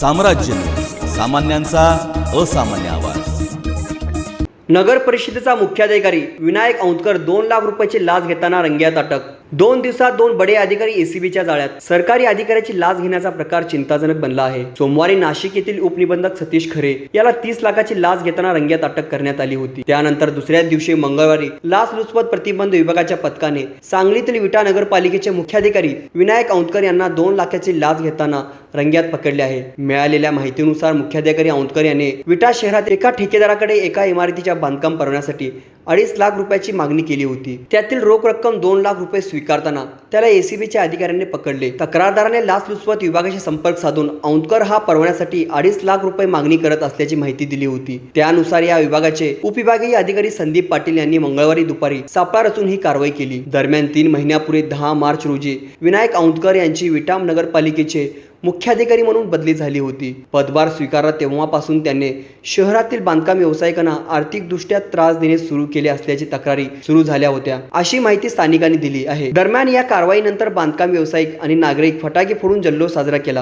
साम्राज्य. सामान्यांचा असामान्य आवाज. नगर परिषदेचा मुख्याधिकारी विनायक औंधकर दोन लाख रुपयाची लाच घेताना रंग्यात अटक. दोन दिवसात दोन बडे अधिकारी एसीबीच्या जाळ्यात. सरकारी अधिकाऱ्याची लाच घेण्याचा प्रकार चिंताजनक बनला आहे. सोमवारी नाशिक येथील उपनिबंधक सतीश खरे याला तीस लाखाची लाच घेताना रंग्यात अटक करण्यात आली होती. त्यानंतर दुसऱ्या दिवशी मंगळवारी लाच लुचपत प्रतिबंध विभागाच्या पथकाने सांगलीतील विटा नगरपालिकेचे मुख्याधिकारी विनायक औंधकर यांना दोन लाखाची लाच घेताना रंग्यात पकडले आहे. मिळालेल्या माहितीनुसार मुख्याधिकारी औंधकर यांनी विटा शहरात एका ठेकेदाराकडे एका इमारतीच्या बांधकाम परवान्यासाठी अडीच लाख रुपयाची मागणी केली होती. त्यातील रोख रक्कम दोन लाख रुपये स्वीकारताना त्याला एसीबीच्या अधिकाऱ्यांनी पकडले. तक्रारदाराने लाचलुचपत विभागाशी संपर्क साधून औंधकर हा परवान्यासाठी अडीच लाख रुपये मागणी करत असल्याची माहिती दिली होती. त्यानुसार या विभागाचे उपविभागीय अधिकारी संदीप पाटील यांनी मंगळवारी दुपारी सापळा रचून ही कारवाई केली. दरम्यान तीन महिन्यापूर्वी दहा मार्च रोजी विनायक औंधकर यांची विटाम नगरपालिकेचे मुख्याधिकारी म्हणून बदली झाली होती. पदभार स्वीकारला तेव्हापासून त्याने शहरातील बांधकाम व्यावसायिकांना आर्थिकदृष्ट्या त्रास देणे सुरू केले असल्याची तक्रारी सुरू झाल्या होत्या. अशी माहिती स्थानिकांनी दिली आहे. दरम्यान या कारवाईनंतर बांधकाम व्यावसायिक आणि नागरिक फटाके फोडून जल्लोष साजरा केला.